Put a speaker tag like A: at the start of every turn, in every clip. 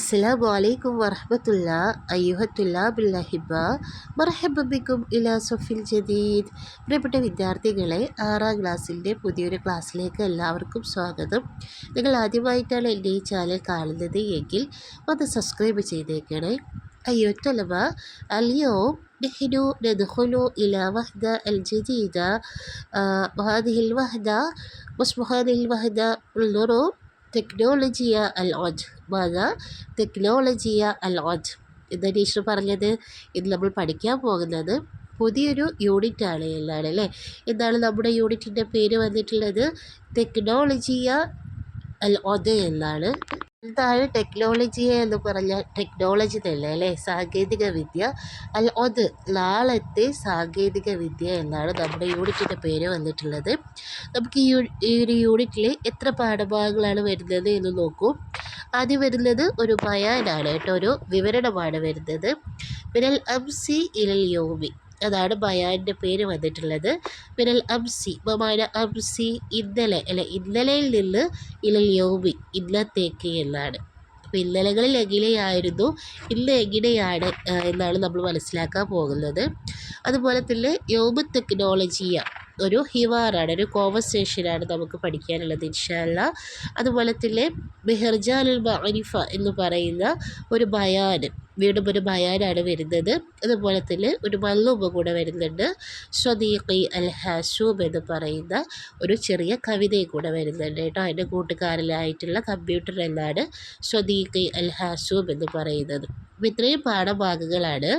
A: അസ്സലാമു അലൈക്കും വറഹമത്തുല്ല അയ്യുഹത്തുല്ലാബില്ലഹിബ മർഹബിക്കും ഇല സൊഫിൽ ജദീദ് പ്രിയപ്പെട്ട വിദ്യാർത്ഥികളെ ആറാം ക്ലാസ്സിൻ്റെ പുതിയൊരു ക്ലാസ്സിലേക്ക് എല്ലാവർക്കും സ്വാഗതം നിങ്ങൾ ആദ്യമായിട്ടാണ് എൻ്റെ ഈ ചാനൽ കാണുന്നത് എങ്കിൽ ഒന്ന് സബ്സ്ക്രൈബ് ചെയ്തേക്കണേ അയ്യൊറ്റലവ അലിയോ نحن ندخل إلى وحدة الجديدة آه وهذه الوحدة واسم هذه الوحدة انظروا تكنولوجيا العجل വക തെക്നോളജിയ അലോട്ട് എന്ന് ടീച്ചർ പറഞ്ഞത് ഇത് നമ്മൾ പഠിക്കാൻ പോകുന്നത് പുതിയൊരു യൂണിറ്റ് ആണ് എന്നാണ് അല്ലേ എന്താണ് നമ്മുടെ യൂണിറ്റിൻ്റെ പേര് വന്നിട്ടുള്ളത് ടെക്നോളജിയ അത് എന്നാണ് എന്താണ് ടെക്നോളജി എന്ന് പറഞ്ഞാൽ ടെക്നോളജി തന്നെ അല്ലേ സാങ്കേതിക വിദ്യ അൽ അത് നാളത്തെ സാങ്കേതിക വിദ്യ എന്നാണ് നമ്മുടെ യൂണിറ്റിൻ്റെ പേര് വന്നിട്ടുള്ളത് നമുക്ക് ഈ ഒരു യൂണിറ്റിൽ എത്ര പാഠഭാഗങ്ങളാണ് വരുന്നത് എന്ന് നോക്കൂ ആദ്യം വരുന്നത് ഒരു ബയാനാണ് കേട്ടോ ഒരു വിവരണമാണ് വരുന്നത് വിനൽ എം സി ഇലൽ യോമി അതാണ് ബയാൻ്റെ പേര് വന്നിട്ടുള്ളത് വിനൽ അംസി ബമാന സി ഇന്നലെ അല്ലെ ഇന്നലെയിൽ നിന്ന് ഇലൽ യോമി ഇന്നത്തേക്ക് എന്നാണ് അപ്പോൾ ഇന്നലകളിൽ എങ്ങനെയായിരുന്നു ഇന്ന് എങ്ങനെയാണ് എന്നാണ് നമ്മൾ മനസ്സിലാക്കാൻ പോകുന്നത് അതുപോലെ തന്നെ യോമ ടെക്നോളജിയ ഒരു ഹിവാറാണ് ഒരു കോൺവെർസേഷനാണ് നമുക്ക് പഠിക്കാനുള്ളത് ഇൻഷാല്ല അതുപോലെ തന്നെ മെഹർജാലുൽ മഅരിഫ എന്ന് പറയുന്ന ഒരു ബയാൻ വീണ്ടും ഒരു ബയാനാണ് വരുന്നത് അതുപോലെ തന്നെ ഒരു മല്ലൂമ കൂടെ വരുന്നുണ്ട് സ്വദീഖി അൽ ഹാഷൂബ് എന്ന് പറയുന്ന ഒരു ചെറിയ കവിതയും കൂടെ വരുന്നുണ്ട് കേട്ടോ എൻ്റെ കൂട്ടുകാരിലായിട്ടുള്ള എന്നാണ് സ്വദീഖി അൽ ഹാഷൂബ് എന്ന് പറയുന്നത് ഇത്രയും പാഠഭാഗങ്ങളാണ്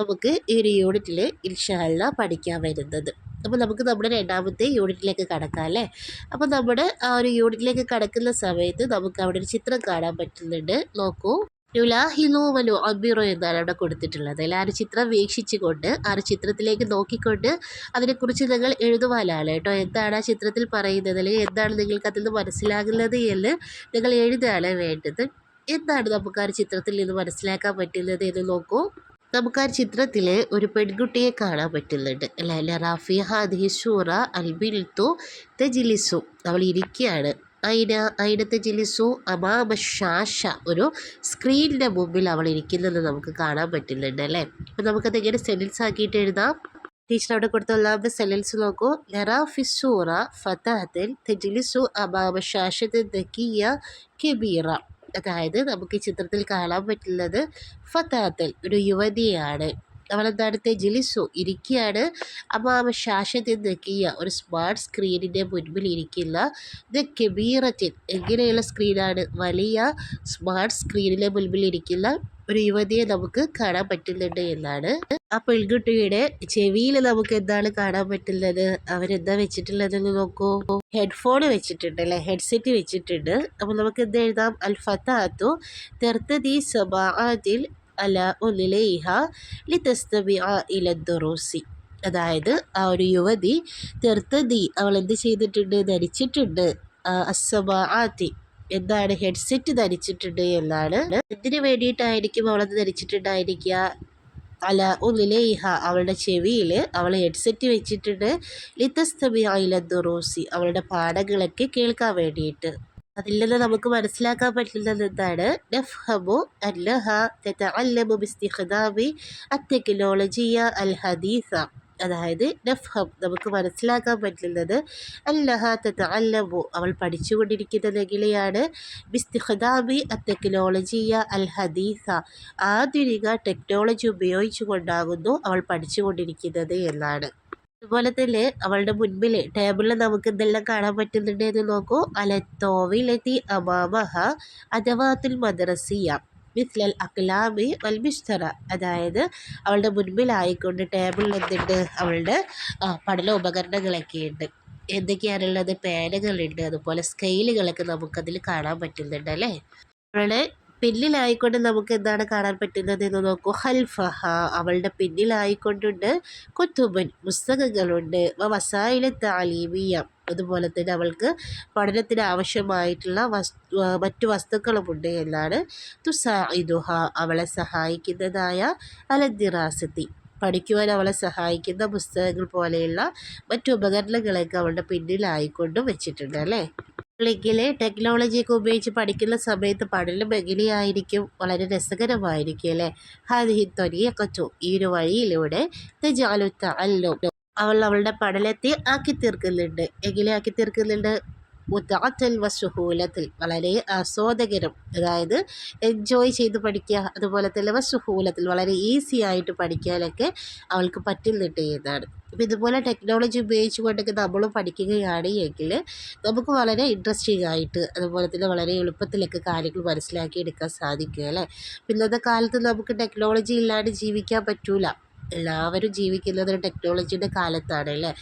A: നമുക്ക് ഈ ഒരു യൂണിറ്റിൽ ഇൻഷാല്ല പഠിക്കാൻ വരുന്നത് അപ്പോൾ നമുക്ക് നമ്മുടെ രണ്ടാമത്തെ യൂണിറ്റിലേക്ക് കടക്കാം അല്ലേ അപ്പോൾ നമ്മുടെ ആ ഒരു യൂണിറ്റിലേക്ക് കടക്കുന്ന സമയത്ത് നമുക്ക് അവിടെ ഒരു ചിത്രം കാണാൻ പറ്റുന്നുണ്ട് നോക്കൂ നുലാഹിലോവലു അബിറോ എന്നാണ് അവിടെ കൊടുത്തിട്ടുള്ളത് അല്ലെ ആ ഒരു ചിത്രം വീക്ഷിച്ചുകൊണ്ട് ആ ഒരു ചിത്രത്തിലേക്ക് നോക്കിക്കൊണ്ട് അതിനെക്കുറിച്ച് നിങ്ങൾ എഴുതുവാനാണ് കേട്ടോ എന്താണ് ആ ചിത്രത്തിൽ പറയുന്നത് അല്ലെങ്കിൽ എന്താണ് നിങ്ങൾക്ക് അതിൽ നിന്ന് മനസ്സിലാകുന്നത് എന്ന് നിങ്ങൾ എഴുതുകയാണ് വേണ്ടത് എന്താണ് നമുക്ക് ആ ഒരു ചിത്രത്തിൽ നിന്ന് മനസ്സിലാക്കാൻ പറ്റുന്നത് എന്ന് നോക്കൂ നമുക്ക് ആ ചിത്രത്തിൽ ഒരു പെൺകുട്ടിയെ കാണാൻ പറ്റുന്നുണ്ട് ലല റാഫിഹ ദേശൂറ അൽബിൽത്തു തെജിലിസു അവൾ ഇരിക്കുകയാണ് അയിന അയിനത്തെ തെജിലിസു അമാമ ഷാഷ ഒരു സ്ക്രീനിൻ്റെ മുമ്പിൽ അവൾ ഇരിക്കുന്നത് നമുക്ക് കാണാൻ പറ്റുന്നുണ്ട് അല്ലേ അപ്പം നമുക്കത് എങ്ങനെ സെൻറ്റൻസ് ആക്കിയിട്ട് എഴുതാം ടീച്ചർ അവിടെ കൊടുത്ത ഒന്നാമത്തെ സെൻറ്റൻസ് നോക്കൂ ലറാഫിസൂറ ഫതാഹത്തിൽ തെജിലിസു അമാമ ഷാഷ ദക്കിയ കെബീറ അതായത് നമുക്ക് ഈ ചിത്രത്തിൽ കാണാൻ പറ്റുന്നത് ഫത്താത്തൽ ഒരു യുവതിയാണ് അവളെന്താണ് തെജിലിസു ഇരിക്കുകയാണ് അമ്മാമ ശാശത്തിൽ നിൽക്കിയ ഒരു സ്മാർട്ട് സ്ക്രീനിൻ്റെ മുൻപിൽ ഇരിക്കുന്ന ദ കെബീറത്തിൽ എങ്ങനെയുള്ള സ്ക്രീനാണ് വലിയ സ്മാർട്ട് സ്ക്രീനിലെ മുൻപിൽ ഇരിക്കുന്ന ഒരു യുവതിയെ നമുക്ക് കാണാൻ പറ്റുന്നുണ്ട് എന്നാണ് ആ പെൺകുട്ടിയുടെ ചെവിയിൽ നമുക്ക് എന്താണ് കാണാൻ പറ്റുന്നത് അവരെന്താ വെച്ചിട്ടുള്ളതെന്ന് നോക്കൂ ഹെഡ്ഫോൺ വെച്ചിട്ടുണ്ട് അല്ലെ ഹെഡ്സെറ്റ് വെച്ചിട്ടുണ്ട് അപ്പോൾ നമുക്ക് എന്ത് എഴുതാം അൽഫത്താത്തു തെർത്തതി സ്വഭാവത്തിൽ അല ഒന്നിലേഹ ഇഹ ലിതസ്തബി ആ അതായത് ആ ഒരു യുവതി തെർത്തതി അവൾ എന്ത് ചെയ്തിട്ടുണ്ട് ധരിച്ചിട്ടുണ്ട് അസ്സബാ ആത്തി എന്താണ് ഹെഡ്സെറ്റ് ധരിച്ചിട്ടുണ്ട് എന്നാണ് എന്തിനു വേണ്ടിയിട്ടായിരിക്കും അവളത് ധരിച്ചിട്ടുണ്ടായിരിക്കുക അല ഉള്ളിലെ ഇഹ അവളുടെ ചെവിയിൽ അവൾ ഹെഡ്സെറ്റ് വെച്ചിട്ടുണ്ട് ലിത്തസ്തമി ഐലന്ദു റോസി അവളുടെ പാഠങ്ങളൊക്കെ കേൾക്കാൻ വേണ്ടിയിട്ട് അതിൽ നിന്ന് നമുക്ക് മനസ്സിലാക്കാൻ പറ്റുന്നത് എന്താണ് നഫ്ഹമു അല്ലഹ തെറ്റ അല്ലമു ബിസ്തിഖ്ദാമി അ അൽ ഹദീസ അതായത് നഫ്ഹം നമുക്ക് മനസ്സിലാക്കാൻ പറ്റുന്നത് അല്ലഹാത്ത അല്ലമു അവൾ പഠിച്ചുകൊണ്ടിരിക്കുന്ന ബിസ്തിഹദാബി അ ടെക്നോളജിയ അൽ ഹദീസ ആധുനിക ടെക്നോളജി ഉപയോഗിച്ചുകൊണ്ടാകുന്നു അവൾ പഠിച്ചുകൊണ്ടിരിക്കുന്നത് എന്നാണ് അതുപോലെ തന്നെ അവളുടെ മുൻപിൽ ടേബിളിൽ നമുക്ക് എന്തെല്ലാം കാണാൻ പറ്റുന്നുണ്ടെന്ന് നോക്കൂ അലത്തോവിലെത്തി അമാമഹ അഥവാ തുൽ മദ്രസിയ മിസ്ലൽ അക്ലാമി വൽമിഷ്തറ അതായത് അവളുടെ മുൻപിലായിക്കൊണ്ട് ടേബിളിൽ എന്തുണ്ട് അവളുടെ പഠന ഉപകരണങ്ങളൊക്കെ ഉണ്ട് എന്തൊക്കെയാണുള്ളത് പേനകളുണ്ട് അതുപോലെ സ്കെയിലുകളൊക്കെ നമുക്കതിൽ കാണാൻ പറ്റുന്നുണ്ട് അല്ലേ അവള് പിന്നിലായിക്കൊണ്ട് നമുക്ക് എന്താണ് കാണാൻ പറ്റുന്നത് എന്ന് നോക്കൂ ഹൽഫഹ അവളുടെ പിന്നിലായിക്കൊണ്ടുണ്ട് കുത്തുബൻ പുസ്തകങ്ങളുണ്ട് വസായിലെ താലീമിയ അതുപോലെ തന്നെ അവൾക്ക് പഠനത്തിന് ആവശ്യമായിട്ടുള്ള വസ്തു മറ്റു വസ്തുക്കളുമുണ്ട് എന്നാണ് തുസായിദുഹ അവളെ സഹായിക്കുന്നതായ അലദിറാസത്തി പഠിക്കുവാൻ അവളെ സഹായിക്കുന്ന പുസ്തകങ്ങൾ പോലെയുള്ള മറ്റു ഉപകരണങ്ങളൊക്കെ അവളുടെ പിന്നിലായിക്കൊണ്ടും വെച്ചിട്ടുണ്ട് അല്ലേ അല്ലെങ്കിൽ ടെക്നോളജിയൊക്കെ ഉപയോഗിച്ച് പഠിക്കുന്ന സമയത്ത് പഠനം ആയിരിക്കും വളരെ രസകരമായിരിക്കും അല്ലേ ഹദിഹി ത്വരിയക്കച്ചു ഈ ഒരു വഴിയിലൂടെ തെജാലു അവൾ അവളുടെ പഠനത്തെ ആക്കി തീർക്കുന്നുണ്ട് എങ്ങനെ ആക്കി തീർക്കുന്നുണ്ട് മുത്തത്തിൽ വസുഹൂലത്തിൽ വളരെ ആസ്വാദകരം അതായത് എൻജോയ് ചെയ്ത് പഠിക്കുക അതുപോലെ തന്നെ വസുഹൂലത്തിൽ വളരെ ഈസി ആയിട്ട് പഠിക്കാനൊക്കെ അവൾക്ക് പറ്റുന്നുണ്ട് എന്നാണ് അപ്പോൾ ഇതുപോലെ ടെക്നോളജി ഉപയോഗിച്ചുകൊണ്ടൊക്കെ നമ്മൾ പഠിക്കുകയാണ് എങ്കിൽ നമുക്ക് വളരെ ഇൻട്രസ്റ്റിംഗ് ആയിട്ട് അതുപോലെ തന്നെ വളരെ എളുപ്പത്തിലൊക്കെ കാര്യങ്ങൾ മനസ്സിലാക്കിയെടുക്കാൻ സാധിക്കുക അല്ലേ ഇന്നത്തെ കാലത്ത് നമുക്ക് ടെക്നോളജി ഇല്ലാണ്ട് ജീവിക്കാൻ പറ്റൂല എല്ലാവരും ജീവിക്കുന്നത് ടെക്നോളജിയുടെ കാലത്താണ് അല്ലേ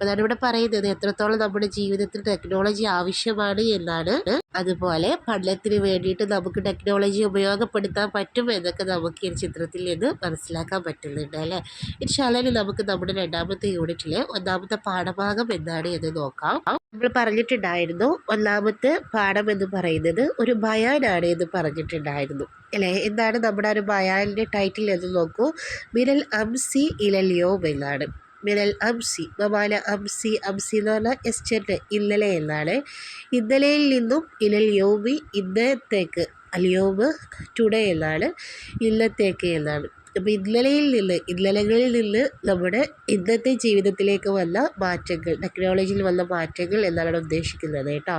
A: അതാണ് ഇവിടെ പറയുന്നത് എത്രത്തോളം നമ്മുടെ ജീവിതത്തിൽ ടെക്നോളജി ആവശ്യമാണ് എന്നാണ് അതുപോലെ പഠനത്തിന് വേണ്ടിയിട്ട് നമുക്ക് ടെക്നോളജി ഉപയോഗപ്പെടുത്താൻ പറ്റും എന്നൊക്കെ നമുക്ക് ഈ ചിത്രത്തിൽ നിന്ന് മനസ്സിലാക്കാൻ പറ്റുന്നുണ്ട് അല്ലേ ഇൻഷാലിന് നമുക്ക് നമ്മുടെ രണ്ടാമത്തെ യൂണിറ്റിലെ ഒന്നാമത്തെ പാഠഭാഗം എന്താണ് എന്ന് നോക്കാം നമ്മൾ പറഞ്ഞിട്ടുണ്ടായിരുന്നു ഒന്നാമത്തെ പാഠം എന്ന് പറയുന്നത് ഒരു ഭയാനാണ് എന്ന് പറഞ്ഞിട്ടുണ്ടായിരുന്നു അല്ലേ എന്താണ് നമ്മുടെ ഒരു ബയാലിൻ്റെ ടൈറ്റിൽ എന്ന് നോക്കൂ മിനൽ അംസി ഇലലിയോ എന്നാണ് മിനൽ അംസി മമാല അംസി അംസി എന്ന് പറഞ്ഞാൽ എസ്റ്റെൻ്റ് ഇന്നലെ എന്നാണ് ഇന്നലെയിൽ നിന്നും ഇലൽ യോമി ഇന്നത്തേക്ക് അലിയോമ് ടുഡേ എന്നാണ് ഇന്നത്തേക്ക് എന്നാണ് അപ്പോൾ ഇന്നലയിൽ നിന്ന് ഇന്നലകളിൽ നിന്ന് നമ്മുടെ ഇന്നത്തെ ജീവിതത്തിലേക്ക് വന്ന മാറ്റങ്ങൾ ടെക്നോളജിയിൽ വന്ന മാറ്റങ്ങൾ എന്നാണ് ഉദ്ദേശിക്കുന്നത് കേട്ടോ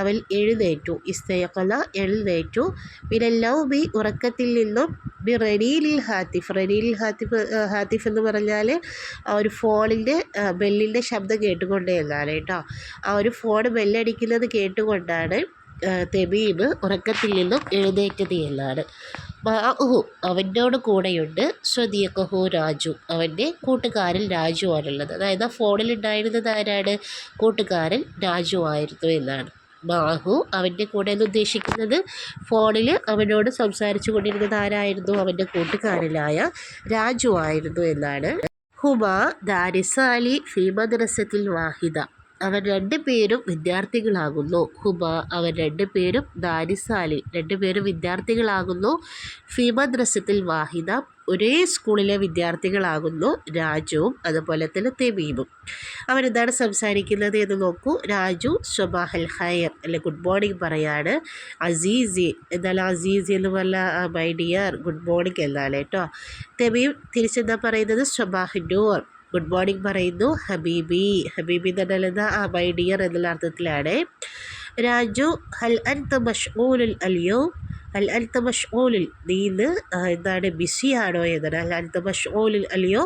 A: അവൻ എഴുന്നേറ്റു ഇസ്തയക്കല എഴുന്നേറ്റു ലൗ ബി ഉറക്കത്തിൽ നിന്നും ബി റനീലിൽ ഹാത്തിഫ് റനീലിൽ ഹാത്തിഫ് ഹാത്തിഫ് എന്ന് പറഞ്ഞാൽ ആ ഒരു ഫോണിൻ്റെ ബെല്ലിൻ്റെ ശബ്ദം കേട്ടുകൊണ്ടേ എന്നാണ് കേട്ടോ ആ ഒരു ഫോൺ ബെല്ലടിക്കുന്നത് കേട്ടുകൊണ്ടാണ് തെബീബ് ഉറക്കത്തിൽ നിന്നും എഴുന്നേറ്റത് എന്നാണ് മാഹു അവനോട് കൂടെയുണ്ട് സ്വദിയക്കഹു രാജു അവൻ്റെ കൂട്ടുകാരൻ രാജു ആണുള്ളത് അതായത് ആ ഫോണിലുണ്ടായിരുന്നത് ആരാണ് കൂട്ടുകാരൻ രാജു ആയിരുന്നു എന്നാണ് ബാഹു അവൻ്റെ കൂടെ എന്ന് ഉദ്ദേശിക്കുന്നത് ഫോണിൽ അവനോട് സംസാരിച്ചു കൊണ്ടിരുന്നത് ആരായിരുന്നു അവൻ്റെ കൂട്ടുകാരനായ രാജു ആയിരുന്നു എന്നാണ് ഹുമ ദാരിസാലി ഫീമദ്രസത്തിൽ മദ്രസത്തിൽ വാഹിദ അവർ രണ്ടുപേരും വിദ്യാർത്ഥികളാകുന്നു ഹുമ അവർ രണ്ടുപേരും ദാരിസാലി രണ്ടുപേരും വിദ്യാർത്ഥികളാകുന്നു ഫീമദ്രസത്തിൽ മദ്രസത്തിൽ വാഹിദ ഒരേ സ്കൂളിലെ വിദ്യാർത്ഥികളാകുന്നു രാജുവും അതുപോലെ തന്നെ തെമീമും അവരെന്താണ് സംസാരിക്കുന്നത് എന്ന് നോക്കൂ രാജു ഷൊബാഹൽ ഹയർ അല്ലെ ഗുഡ് മോർണിംഗ് പറയാണ് അസീസി എന്നാൽ അസീസി എന്ന് പറഞ്ഞാൽ മൈ ഡിയർ ഗുഡ് മോർണിംഗ് എന്നാണ് കേട്ടോ തെമീം തിരിച്ചെന്താ പറയുന്നത് ഷൊബാഹ് ഡോർ ഗുഡ് മോർണിംഗ് പറയുന്നു ഹബീബി ഹബീബി എന്ന് പറഞ്ഞാൽ മൈ ഡിയർ എന്നുള്ള അർത്ഥത്തിലാണ് രാജു ഹൽ അൻ മഷ്ഊലുൽ അലിയോ അൽ അൽത്ത മഷ്ഓലിൽ നീ എന്താണ് ബിസിയാണോ എന്നാണ് അൽ അൽത്ത മഷ്ഓലിൽ അല്ലയോ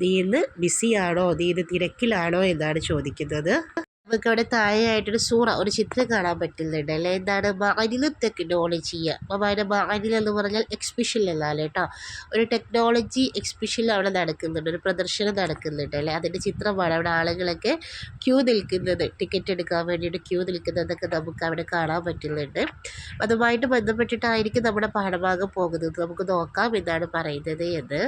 A: നീ ഇന്ന് ബിസിയാണോ നീ തിരക്കിലാണോ എന്നാണ് ചോദിക്കുന്നത് നമുക്ക് അവിടെ താഴെയായിട്ടൊരു സൂറ ഒരു ചിത്രം കാണാൻ പറ്റുന്നുണ്ട് അല്ലെ എന്താണ് മാനിലും ടെക്നോളജി അതിൻ്റെ മാനിൽ എന്ന് പറഞ്ഞാൽ എക്സിബിഷൻ എന്നാണ് കേട്ടോ ഒരു ടെക്നോളജി എക്സിബിഷൻ അവിടെ നടക്കുന്നുണ്ട് ഒരു പ്രദർശനം നടക്കുന്നുണ്ട് അല്ലേ അതിൻ്റെ ചിത്രമാണ് അവിടെ ആളുകളൊക്കെ ക്യൂ നിൽക്കുന്നത് ടിക്കറ്റ് എടുക്കാൻ വേണ്ടിയിട്ട് ക്യൂ നിൽക്കുന്നതൊക്കെ നമുക്ക് അവിടെ കാണാൻ പറ്റുന്നുണ്ട് അതുമായിട്ട് ബന്ധപ്പെട്ടിട്ടായിരിക്കും നമ്മുടെ പാഠഭാഗം പോകുന്നത് നമുക്ക് നോക്കാം എന്നാണ് പറയുന്നത് എന്ന്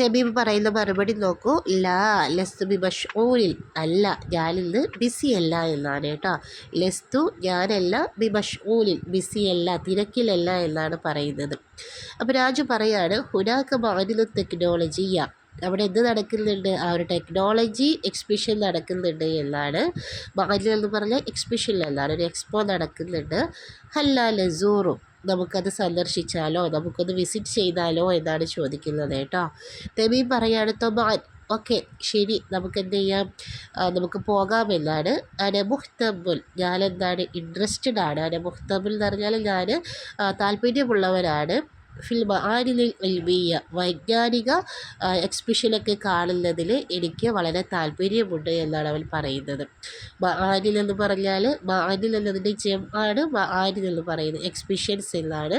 A: തബീബ് പറയുന്ന മറുപടി നോക്കൂ ലാ ലസ്തു ബി മഷ്ഊരിൽ അല്ല ഞാനിന്ന് ബിസിയല്ല എന്നാണ് കേട്ടോ ലസ്തു ഞാനല്ല ബി മഷ്ഊലിൽ ബിസിയല്ല തിരക്കിലല്ല എന്നാണ് പറയുന്നത് അപ്പോൾ രാജു പറയാണ് ഹുനാക്ക ടെക്നോളജി ടെക്നോളജിയ അവിടെ എന്ത് നടക്കുന്നുണ്ട് ആ ഒരു ടെക്നോളജി എക്സിബിഷൻ നടക്കുന്നുണ്ട് എന്നാണ് മാനിൽ എന്ന് പറഞ്ഞാൽ എക്സിബിഷൻ എന്നാണ് ഒരു എക്സ്പോ നടക്കുന്നുണ്ട് ഹല്ല ലസൂറും നമുക്കത് സന്ദർശിച്ചാലോ നമുക്കത് വിസിറ്റ് ചെയ്താലോ എന്നാണ് ചോദിക്കുന്നത് കേട്ടോ തെമീൻ പറയാണ് തൊമാൻ ഓക്കെ ശരി എന്ത് ചെയ്യാം നമുക്ക് പോകാമെന്നാണ് അനമുഹ്തബുൽ ഞാനെന്താണ് ഇൻട്രസ്റ്റഡ് ആണ് അനമുഹ്തബുൽ എന്ന് പറഞ്ഞാൽ ഞാൻ താല്പര്യമുള്ളവരാണ് ഫിൽ മഹാനിൽ വൈജ്ഞാനിക എക്സ്പ്രഷനൊക്കെ കാണുന്നതിൽ എനിക്ക് വളരെ താല്പര്യമുണ്ട് എന്നാണ് അവൻ പറയുന്നത് മഹാനിൽ എന്ന് പറഞ്ഞാൽ മഹാനിൽ എന്നതിൻ്റെ ജം ആണ് മഹാനിൽ എന്ന് പറയുന്നത് എക്സ്പിഷൻസ് എന്നാണ്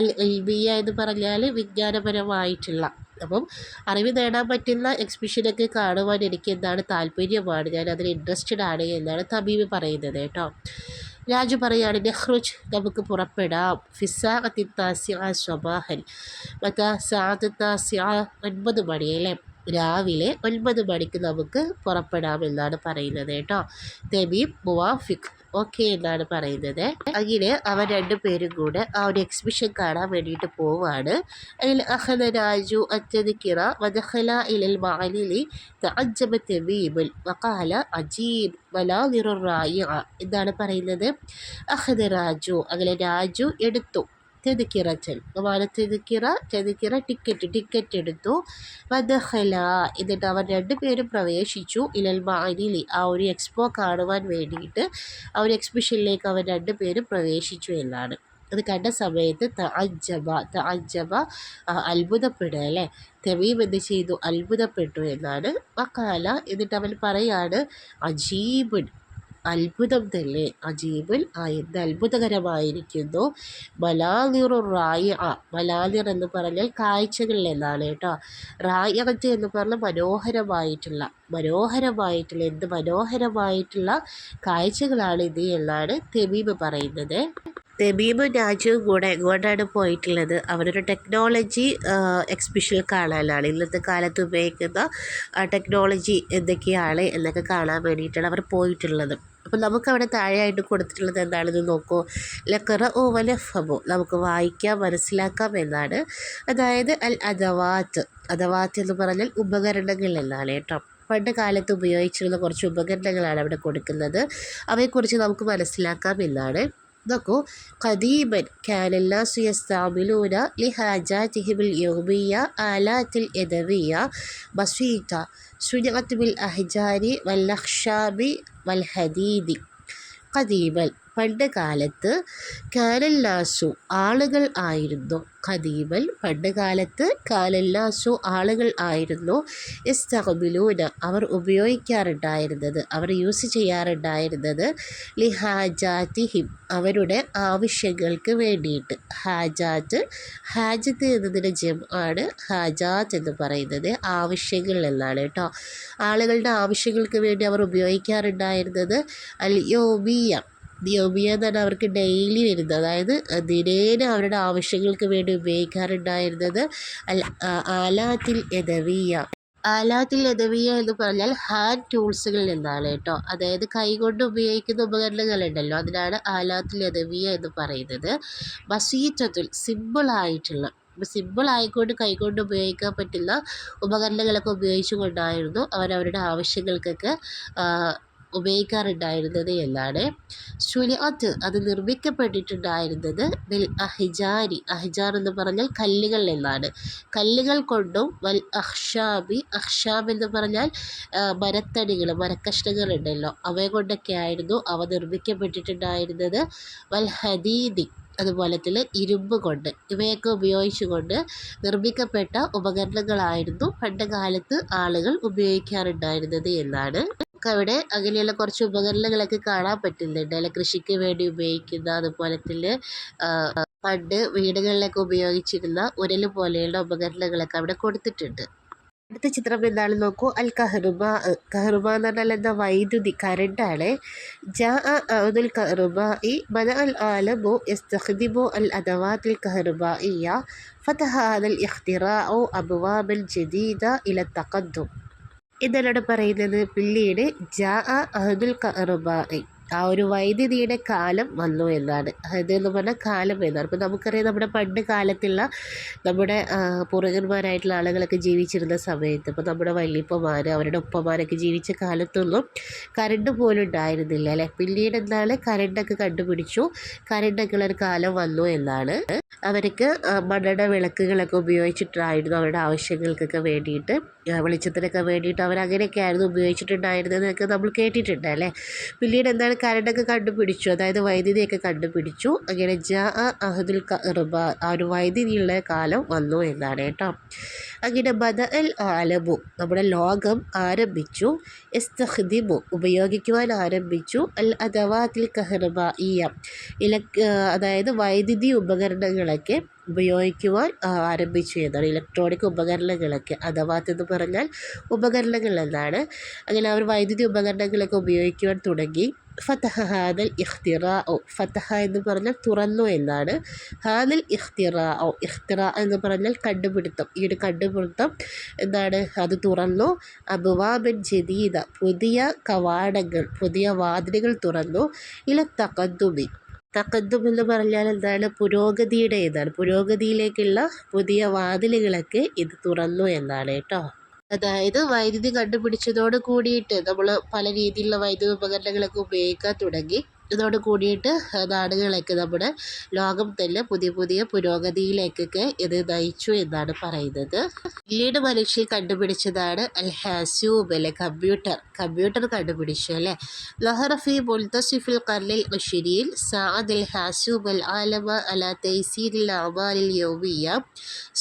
A: അൽ എൽബിയ എന്ന് പറഞ്ഞാൽ വിജ്ഞാനപരമായിട്ടുള്ള അപ്പം അറിവ് നേടാൻ പറ്റുന്ന എക്സ്പിഷനൊക്കെ കാണുവാൻ എനിക്ക് എന്താണ് താല്പര്യമാണ് ഞാൻ അതിൽ ഇൻട്രസ്റ്റഡ് ആണ് എന്നാണ് തബീബ് പറയുന്നത് കേട്ടോ രാജു പറയാണ് നെഹ്റുജ് നമുക്ക് പുറപ്പെടാം ഫിസാഖത്തി താസിയ സ്വബാഹൻ മറ്റേ സാത്ത് താസിയ ഒൻപത് മണിയല്ലേ രാവിലെ ഒൻപത് മണിക്ക് നമുക്ക് പുറപ്പെടാമെന്നാണ് പറയുന്നത് കേട്ടോ തെബീബ് മുവാഫിഖ് ഓക്കെ എന്നാണ് പറയുന്നത് അങ്ങനെ രണ്ടു രണ്ടുപേരും കൂടെ ആ ഒരു എക്സിബിഷൻ കാണാൻ വേണ്ടിയിട്ട് പോവാണ് അതിൽ അഹദ രാജു അറ്റദിക്കിറ വദഹല ഇലൽ മാലിലി തജ്ജബത്തെ വീബുൽ വക്കാല അജീബ് വലാതിറ റായ എന്താണ് പറയുന്നത് അഹദ രാജു അങ്ങനെ രാജു എടുത്തു തെതുക്കിറ ചെല്ലു വാല തെതുക്കിറ തെതുക്കിറ ടിക്കറ്റ് ടിക്കറ്റ് എടുത്തു വദഹല എന്നിട്ട് അവർ രണ്ടുപേരും പ്രവേശിച്ചു ഇലൽ മാനിലി ആ ഒരു എക്സ്പോ കാണുവാൻ വേണ്ടിയിട്ട് ആ ഒരു എക്സിബിഷനിലേക്ക് അവർ രണ്ടുപേരും പ്രവേശിച്ചു എന്നാണ് അത് കണ്ട സമയത്ത് ത അജബ അത്ഭുതപ്പെടുക അല്ലേ തെമീം എന്ത് ചെയ്തു അത്ഭുതപ്പെട്ടു എന്നാണ് മക്കാല എന്നിട്ട് അവൻ പറയാണ് അജീബൻ അത്ഭുതം തന്നെ അജീബൽ എന്ത് അത്ഭുതകരമായിരിക്കുന്നു മലാനിറു റായ മലാനിർ എന്ന് പറഞ്ഞാൽ കാഴ്ചകളിൽ എന്നാണ് കേട്ടോ റായത്ത് എന്ന് പറഞ്ഞാൽ മനോഹരമായിട്ടുള്ള മനോഹരമായിട്ടുള്ള എന്ത് മനോഹരമായിട്ടുള്ള കാഴ്ചകളാണ് ഇത് എന്നാണ് തെമീബ് പറയുന്നത് തെബീമും രാജുവും കൂടെ എങ്ങോട്ടാണ് പോയിട്ടുള്ളത് അവരൊരു ടെക്നോളജി എക്സിബിഷൻ കാണാനാണ് ഇന്നത്തെ കാലത്ത് ഉപയോഗിക്കുന്ന ടെക്നോളജി എന്തൊക്കെയാണ് എന്നൊക്കെ കാണാൻ വേണ്ടിയിട്ടാണ് അവർ പോയിട്ടുള്ളത് അപ്പോൾ നമുക്ക് അവിടെ താഴെയായിട്ട് കൊടുത്തിട്ടുള്ളത് എന്താണെന്ന് നോക്കൂ ലക്കറ ഓവൽ എഫമോ നമുക്ക് വായിക്കാം മനസ്സിലാക്കാം എന്നാണ് അതായത് അൽ അദവാത്ത് അദവാത്ത് എന്ന് പറഞ്ഞാൽ ഉപകരണങ്ങൾ എന്നാണ് കേട്ടോ പണ്ട് കാലത്ത് ഉപയോഗിച്ചിരുന്ന കുറച്ച് ഉപകരണങ്ങളാണ് അവിടെ കൊടുക്കുന്നത് അവയെക്കുറിച്ച് നമുക്ക് മനസ്സിലാക്കാം എന്നാണ് يصدق قديما كان الناس يستعملون لحاجاتهم اليومية آلات الأدبية بسيطة صنعت بالأحجار والأخشاب والحديد قديما പണ്ട് കാലത്ത് കാലല്ലാസു ആളുകൾ ആയിരുന്നു ഖദീബൽ പണ്ട് കാലത്ത് കാലല്ലാസു ആളുകൾ ആയിരുന്നു തഹബിലൂന അവർ ഉപയോഗിക്കാറുണ്ടായിരുന്നത് അവർ യൂസ് ചെയ്യാറുണ്ടായിരുന്നത് ലി ഹാജാതിഹിം അവരുടെ ആവശ്യങ്ങൾക്ക് വേണ്ടിയിട്ട് ഹാജാത്ത് ഹാജത്ത് എന്നതിൻ്റെ ജം ആണ് ഹാജാത്ത് എന്ന് പറയുന്നത് ആവശ്യങ്ങൾ എന്നാണ് കേട്ടോ ആളുകളുടെ ആവശ്യങ്ങൾക്ക് വേണ്ടി അവർ ഉപയോഗിക്കാറുണ്ടായിരുന്നത് അൽ യോമിയ നിയോമിയ പറഞ്ഞാൽ അവർക്ക് ഡെയിലി വരുന്നത് അതായത് ദിനേന അവരുടെ ആവശ്യങ്ങൾക്ക് വേണ്ടി ഉപയോഗിക്കാറുണ്ടായിരുന്നത് അൽ ആലാത്തിൽ എതവിയ ആലാത്തിൽ എതവിയ എന്ന് പറഞ്ഞാൽ ഹാൻഡ് ടൂൾസുകളിൽ നിന്നാണ് കേട്ടോ അതായത് കൈകൊണ്ട് ഉപയോഗിക്കുന്ന ഉപകരണങ്ങളുണ്ടല്ലോ അതിനാണ് ആലാത്തിൽ എതവിയ എന്ന് പറയുന്നത് ബസീറ്റത്തിൽ സിമ്പിളായിട്ടുള്ള സിമ്പിൾ ആയിക്കൊണ്ട് കൈകൊണ്ട് ഉപയോഗിക്കാൻ പറ്റുന്ന ഉപകരണങ്ങളൊക്കെ ഉപയോഗിച്ചുകൊണ്ടായിരുന്നു അവരവരുടെ ആവശ്യങ്ങൾക്കൊക്കെ ഉപയോഗിക്കാറുണ്ടായിരുന്നത് എന്നാണ് ശുലിഅത്ത് അത് നിർമ്മിക്കപ്പെട്ടിട്ടുണ്ടായിരുന്നത് ബിൽ അഹിജാരി അഹ്ജാർ എന്ന് പറഞ്ഞാൽ കല്ലുകൾ എന്നാണ് കല്ലുകൾ കൊണ്ടും വൽ അഹ്ഷാബി അഹ്ഷാബ് എന്ന് പറഞ്ഞാൽ മരത്തടികൾ മരക്കഷ്ണങ്ങൾ ഉണ്ടല്ലോ അവയെ കൊണ്ടൊക്കെ ആയിരുന്നു അവ നിർമ്മിക്കപ്പെട്ടിട്ടുണ്ടായിരുന്നത് വൽ ഹദീദി അതുപോലെ തന്നെ ഇരുമ്പ് കൊണ്ട് ഇവയൊക്കെ ഉപയോഗിച്ചുകൊണ്ട് നിർമ്മിക്കപ്പെട്ട ഉപകരണങ്ങളായിരുന്നു പണ്ടുകാലത്ത് ആളുകൾ ഉപയോഗിക്കാറുണ്ടായിരുന്നത് എന്നാണ് നമുക്ക് അവിടെ അങ്ങനെയുള്ള കുറച്ച് ഉപകരണങ്ങളൊക്കെ കാണാൻ പറ്റുന്നുണ്ട് അല്ലെ കൃഷിക്ക് വേണ്ടി ഉപയോഗിക്കുന്ന അതുപോലെ തന്നെ പണ്ട് വീടുകളിലൊക്കെ ഉപയോഗിച്ചിരുന്ന ഉരല് പോലെയുള്ള ഉപകരണങ്ങളൊക്കെ അവിടെ കൊടുത്തിട്ടുണ്ട് അടുത്ത ചിത്രം എന്താണെന്ന് നോക്കൂ അൽ കഹറുബ കഹറുബ എന്ന് പറഞ്ഞാൽ എന്താ വൈദ്യുതി കറണ്ടാണ് ജാ അദുൽ കഹ്റുബ ഇ ബദ അൽ ആലമു യസ്തഖ്ദിമു അൽ അദവാത്തിൽ കഹ്റുബ ഇയ ഫതഹ അൽ ഇഖ്തിറാഉ അബ്വാബൽ ജദീദ ഇല തഖദ്ദും ഇതിലൂടെ പറയുന്നത് പിന്നീട് ജാ അഹദുൽ കറുബായി ആ ഒരു വൈദ്യുതിയുടെ കാലം വന്നു എന്നാണ് അത് എന്ന് പറഞ്ഞാൽ കാലം എന്നാണ് അപ്പോൾ നമുക്കറിയാം നമ്മുടെ പണ്ട് കാലത്തുള്ള നമ്മുടെ പുറകന്മാരായിട്ടുള്ള ആളുകളൊക്കെ ജീവിച്ചിരുന്ന സമയത്ത് ഇപ്പോൾ നമ്മുടെ വല്യപ്പമാർ അവരുടെ ഉപ്പമാരൊക്കെ ജീവിച്ച കാലത്തൊന്നും കരണ്ട് പോലും ഉണ്ടായിരുന്നില്ല അല്ലേ പിന്നീട് എന്നാൽ കരണ്ടൊക്കെ കണ്ടുപിടിച്ചു കരണ്ടൊക്കെ ഉള്ളൊരു കാലം വന്നു എന്നാണ് അവർക്ക് മണ്ണെണ്ണ വിളക്കുകളൊക്കെ ഉപയോഗിച്ചിട്ടായിരുന്നു അവരുടെ ആവശ്യങ്ങൾക്കൊക്കെ വേണ്ടിയിട്ട് വെളിച്ചത്തിനൊക്കെ വേണ്ടിയിട്ട് അവരങ്ങനെയൊക്കെ ആയിരുന്നു ഉപയോഗിച്ചിട്ടുണ്ടായിരുന്നതെന്നൊക്കെ നമ്മൾ കേട്ടിട്ടുണ്ട് അല്ലേ പിന്നീട് എന്താണ് കരണ്ടൊക്കെ കണ്ടുപിടിച്ചു അതായത് വൈദ്യുതിയൊക്കെ കണ്ടുപിടിച്ചു അങ്ങനെ ജാ അഹദുൽ കർബ ആ ഒരു വൈദ്യുതിയുള്ള കാലം വന്നു എന്നാണ് കേട്ടോ അങ്ങനെ ബദൽ ആലബു ആലമു നമ്മുടെ ലോകം ആരംഭിച്ചു എസ്തഹ്ദിമു ഉപയോഗിക്കുവാൻ ആരംഭിച്ചു അൽ അതിൽ കഹർബ ഇയ ഇല അതായത് വൈദ്യുതി ഉപകരണങ്ങൾ ഉപകരണങ്ങളൊക്കെ ഉപയോഗിക്കുവാൻ ആരംഭിച്ചു എന്നാണ് ഇലക്ട്രോണിക് ഉപകരണങ്ങളൊക്കെ എന്ന് പറഞ്ഞാൽ ഉപകരണങ്ങൾ എന്നാണ് അങ്ങനെ അവർ വൈദ്യുതി ഉപകരണങ്ങളൊക്കെ ഉപയോഗിക്കുവാൻ തുടങ്ങി ഫതഹ ഹാദൽ ഇഖ്തിറ ഓ ഫതഹ എന്ന് പറഞ്ഞാൽ തുറന്നു എന്നാണ് ഹാദൽ ഇഖ്തിറ ഓ ഇഖ്തിറ എന്ന് പറഞ്ഞാൽ കണ്ടുപിടുത്തം ഈ ഒരു കണ്ടുപിടുത്തം എന്താണ് അത് തുറന്നു അബുവാബൻ ജദീദ പുതിയ കവാടങ്ങൾ പുതിയ വാതിലുകൾ തുറന്നു ഇല തകന്തുമി തക്കദ്ദും എന്ന് പറഞ്ഞാൽ എന്താണ് പുരോഗതിയുടെ ഇതാണ് പുരോഗതിയിലേക്കുള്ള പുതിയ വാതിലുകളൊക്കെ ഇത് തുറന്നു എന്നാണ് കേട്ടോ അതായത് വൈദ്യുതി കണ്ടുപിടിച്ചതോട് കൂടിയിട്ട് നമ്മൾ പല രീതിയിലുള്ള വൈദ്യുതി ഉപകരണങ്ങളൊക്കെ ഉപയോഗിക്കാൻ തുടങ്ങി ഇതോട് കൂടിയിട്ട് നാടുകളൊക്കെ നമ്മുടെ ലോകം തന്നെ പുതിയ പുതിയ പുരോഗതിയിലേക്കൊക്കെ ഇത് നയിച്ചു എന്നാണ് പറയുന്നത് പിന്നീട് മനുഷ്യ കണ്ടുപിടിച്ചതാണ് അൽ ഹാസ്യൂബ് അല്ലെ കമ്പ്യൂട്ടർ കമ്പ്യൂട്ടർ കണ്ടുപിടിച്ചു അല്ലെ ലഹറഫി മുൽത്തസിഫിൽ കർലിൽ അഷിരിയിൽ സാദ് അൽ ഹാസ്യൂബ് അൽ ആലമ അല തൈസീരിൽ അമാലിൽ യൗമിയ